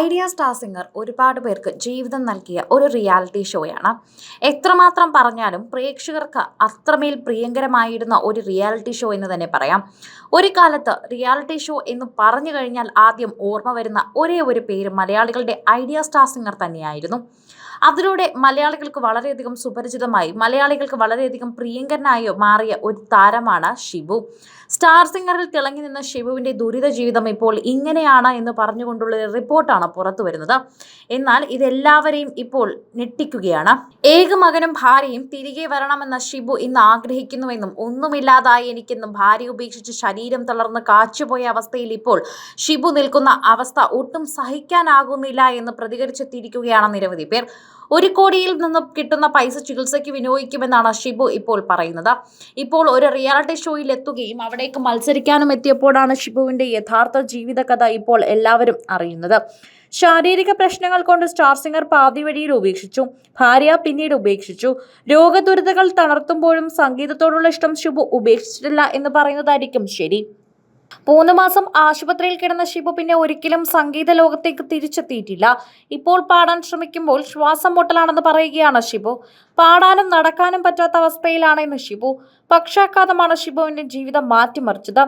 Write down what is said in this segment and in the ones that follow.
Idea star singer ഒരുപാട് പേർക്ക് ജീവിതം നൽകിയ ഒരു റിയാലിറ്റി ഷോയാണ്. എത്രമാത്രം പറഞ്ഞാലും പ്രേക്ഷകർക്ക് അത്രമേൽ പ്രിയങ്കരമായിരുന്ന ഒരു റിയാലിറ്റി ഷോ എന്ന് തന്നെ പറയാം. ഒരു കാലത്ത് റിയാലിറ്റി ഷോ എന്ന് പറഞ്ഞു കഴിഞ്ഞാൽ ആദ്യം ഓർമ്മ വരുന്ന ഒരേ ഒരു പേര് മലയാളികളുടെ ഐഡിയ സ്റ്റാർ സിംഗർ തന്നെയായിരുന്നു. അതിലൂടെ മലയാളികൾക്ക് വളരെയധികം സുപരിചിതമായി മലയാളികൾക്ക് വളരെയധികം പ്രിയങ്കരനായി മാറിയ ഒരു താരമാണ് ഷിബു. സ്റ്റാർ സിംഗറിൽ തിളങ്ങി നിന്ന ഷിബുവിന്റെ ദുരിത ജീവിതം ഇപ്പോൾ ഇങ്ങനെയാണ് എന്ന് പറഞ്ഞുകൊണ്ടുള്ള റിപ്പോർട്ടാണ് പുറത്തു വരുന്നത്. എന്നാൽ ഇതെല്ലാവരെയും ഇപ്പോൾ ഞെട്ടിക്കുകയാണ്. ഏക മകനും ഭാര്യയും തിരികെ വരണമെന്ന ഷിബു ഇന്ന് ആഗ്രഹിക്കുന്നുവെന്നും ഒന്നുമില്ലാതായി എനിക്കെന്നും ഭാര്യ ഉപേക്ഷിച്ച് ശരീരം തളർന്ന് കാച്ചുപോയ അവസ്ഥയിൽ ഇപ്പോൾ ഷിബു നിൽക്കുന്ന അവസ്ഥ ഒട്ടും സഹിക്കാനാകുന്നില്ല എന്ന് പ്രതികരിച്ചെത്തിയിരിക്കുകയാണ് നിരവധി പേർ. ഒരു കോടിയിൽ നിന്ന് കിട്ടുന്ന പൈസ ചികിത്സയ്ക്ക് വിനിയോഗിക്കുമെന്നാണ് ഷിബു ഇപ്പോൾ പറയുന്നത്. ഇപ്പോൾ ഒരു റിയാലിറ്റി ഷോയിൽ എത്തുകയും അവിടേക്ക് മത്സരിക്കാനും എത്തിയപ്പോഴാണ് ഷിബുവിന്റെ യഥാർത്ഥ ജീവിതകഥ ഇപ്പോൾ എല്ലാവരും അറിയുന്നത്. ശാരീരിക പ്രശ്നങ്ങൾ കൊണ്ട് സ്റ്റാർ സിംഗർ പാതി വഴിയിൽ ഉപേക്ഷിച്ചു ഭാര്യ പിന്നീട് ഉപേക്ഷിച്ചു. രോഗദുരിതകൾ തളർത്തുമ്പോഴും സംഗീതത്തോടുള്ള ഇഷ്ടം ശുഭു ഉപേക്ഷിച്ചിട്ടില്ല എന്ന് പറയുന്നതായിരിക്കും ശരി. മൂന്ന് മാസം ആശുപത്രിയിൽ കിടന്ന ശിബു പിന്നെ ഒരിക്കലും സംഗീത ലോകത്തേക്ക് തിരിച്ചെത്തിയിട്ടില്ല. ഇപ്പോൾ പാടാൻ ശ്രമിക്കുമ്പോൾ ശ്വാസം മുട്ടലാണെന്ന് പറയുകയാണ് ഷിബു. പാടാനും നടക്കാനും പറ്റാത്ത അവസ്ഥയിലാണ് ഇന്ന് ഷിബു. പക്ഷാഘാതമാണ് ഷിബുവിന്റെ ജീവിതം മാറ്റിമറിച്ചത്.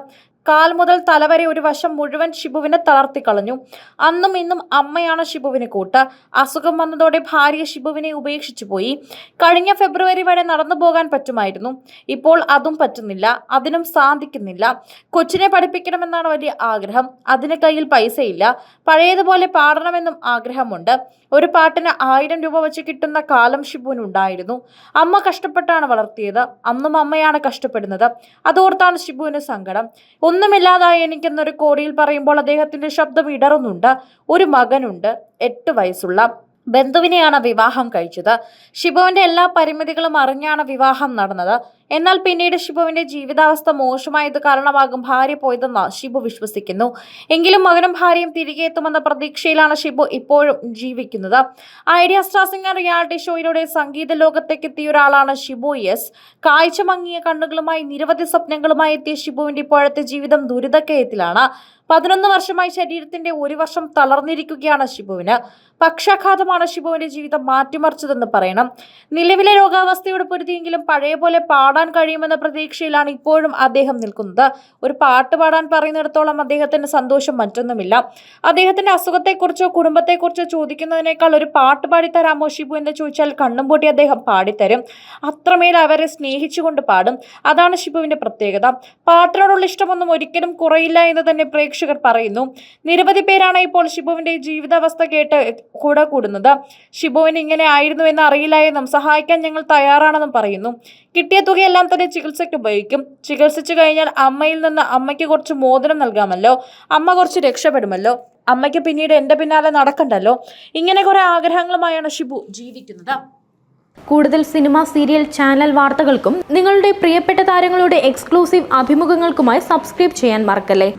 കാൽ മുതൽ തലവരെ ഒരു വശം മുഴുവൻ ഷിബുവിനെ തളർത്തിക്കളഞ്ഞു അന്നും ഇന്നും അമ്മയാണ് ഷിബുവിന് കൂട്ട്. അസുഖം വന്നതോടെ ഭാര്യ ഷിബുവിനെ ഉപേക്ഷിച്ചു പോയി. കഴിഞ്ഞ ഫെബ്രുവരി വരെ നടന്നു പോകാൻ പറ്റുമായിരുന്നു. ഇപ്പോൾ അതും പറ്റുന്നില്ല. അതിനും സാധിക്കുന്നില്ല. കൊച്ചിനെ പഠിപ്പിക്കണമെന്നാണ് വലിയ ആഗ്രഹം. അതിന് കയ്യിൽ പൈസയില്ല. പഴയതുപോലെ പാടണമെന്നും ആഗ്രഹമുണ്ട്. ഒരു പാട്ടിന് ആയിരം രൂപ വെച്ച് കിട്ടുന്ന കാലം ഷിബുവിനുണ്ടായിരുന്നു. അമ്മ കഷ്ടപ്പെട്ടാണ് വളർത്തിയത്. അന്നും അമ്മയാണ് കഷ്ടപ്പെടുന്നത്. അതോർത്താണ് ഷിബുവിന് സങ്കടം. ഒന്നുമില്ലാതായി എനിക്കെന്നൊരു കോടിയിൽ പറയുമ്പോൾ അദ്ദേഹത്തിന്റെ ശബ്ദം ഇടറുന്നുണ്ട്. ഒരു മകനുണ്ട്. എട്ട് വയസ്സുള്ള ബന്ധുവിനെയാണ് വിവാഹം കഴിച്ചത്. ഷിബുവിന്റെ എല്ലാ പരിമിതികളും അറിഞ്ഞാണ് വിവാഹം നടന്നത്. എന്നാൽ പിന്നീട് ഷിബുവിന്റെ ജീവിതാവസ്ഥ മോശമായത് കാരണമാകും ഭാര്യ പോയതെന്ന് ഷിബു വിശ്വസിക്കുന്നു. എങ്കിലും മകനും ഭാര്യയും തിരികെ എത്തുമെന്ന പ്രതീക്ഷയിലാണ് ഷിബു ഇപ്പോഴും ജീവിക്കുന്നത്. ഐഡിയ സ്റ്റാർ സിംഗർ റിയാലിറ്റി ഷോയിലൂടെ സംഗീത ലോകത്തേക്ക് എത്തിയ ഒരാളാണ് ഷിബു എസ് കാഴ്ച മങ്ങിയ കണ്ണുകളുമായി നിരവധി സ്വപ്നങ്ങളുമായി എത്തിയ ഷിബുവിന്റെ ഇപ്പോഴത്തെ ജീവിതം ദുരിതക്കയത്തിലാണ്. പതിനൊന്ന് വർഷമായി ശരീരത്തിന്റെ ഒരു വർഷം തളർന്നിരിക്കുകയാണ് ഷിബുവിന് പക്ഷാഘാതമാണ് ഷിബുവിന്റെ ജീവിതം മാറ്റിമറിച്ചതെന്ന് പറയണം. നിലവിലെ രോഗാവസ്ഥയോട് പൊരുതിയെങ്കിലും പഴയ പോലെ പാടാൻ കഴിയുമെന്ന പ്രതീക്ഷയിലാണ് ഇപ്പോഴും അദ്ദേഹം നിൽക്കുന്നത്. ഒരു പാട്ട് പാടാൻ പറയുന്നിടത്തോളം അദ്ദേഹത്തിന്റെ സന്തോഷം മറ്റൊന്നുമില്ല. അദ്ദേഹത്തിന്റെ അസുഖത്തെക്കുറിച്ചോ കുടുംബത്തെക്കുറിച്ചോ ചോദിക്കുന്നതിനേക്കാൾ ഒരു പാട്ട് പാടിത്തരാമോ ഷിബു എന്ന് ചോദിച്ചാൽ കണ്ണും പൂട്ടി അദ്ദേഹം പാടിത്തരും. അത്രമേൽ അവരെ സ്നേഹിച്ചുകൊണ്ട് പാടും. അതാണ് ഷിബുവിന്റെ പ്രത്യേകത. പാട്ടിനോടുള്ള ഇഷ്ടമൊന്നും ഒരിക്കലും കുറയില്ല എന്ന് തന്നെ പ്രേക്ഷകർ പറയുന്നു. നിരവധി പേരാണ് ഇപ്പോൾ ഷിബുവിന്റെ ജീവിതാവസ്ഥ കേട്ട് കൂടെ കൂടുന്നത്. ഷിബുവിന് ഇങ്ങനെ ആയിരുന്നു എന്ന് അറിയില്ല എന്നും സഹായിക്കാൻ ഞങ്ങൾ തയ്യാറാണെന്നും പറയുന്നു. കിട്ടിയ തുകയെല്ലാം തന്നെ ചികിത്സയ്ക്ക് ഉപയോഗിക്കും. ചികിത്സിച്ചു കഴിഞ്ഞാൽ അമ്മയിൽ നിന്ന് അമ്മയ്ക്ക് കുറച്ച് മോദനം നൽകാമല്ലോ. അമ്മ കുറച്ച് രക്ഷപ്പെടുമല്ലോ. അമ്മയ്ക്ക് പിന്നീട് എന്റെ പിന്നാലെ നടക്കണ്ടല്ലോ. ഇങ്ങനെ കുറെ ആഗ്രഹങ്ങളുമായാണ് ഷിബു ജീവിക്കുന്നത്. കൂടുതൽ സിനിമ സീരിയൽ ചാനൽ വാർത്തകൾക്കും നിങ്ങളുടെ പ്രിയപ്പെട്ട താരങ്ങളുടെ എക്സ്ക്ലൂസീവ് അഭിമുഖങ്ങൾക്കുമായി സബ്സ്ക്രൈബ് ചെയ്യാൻ മറക്കല്ലേ?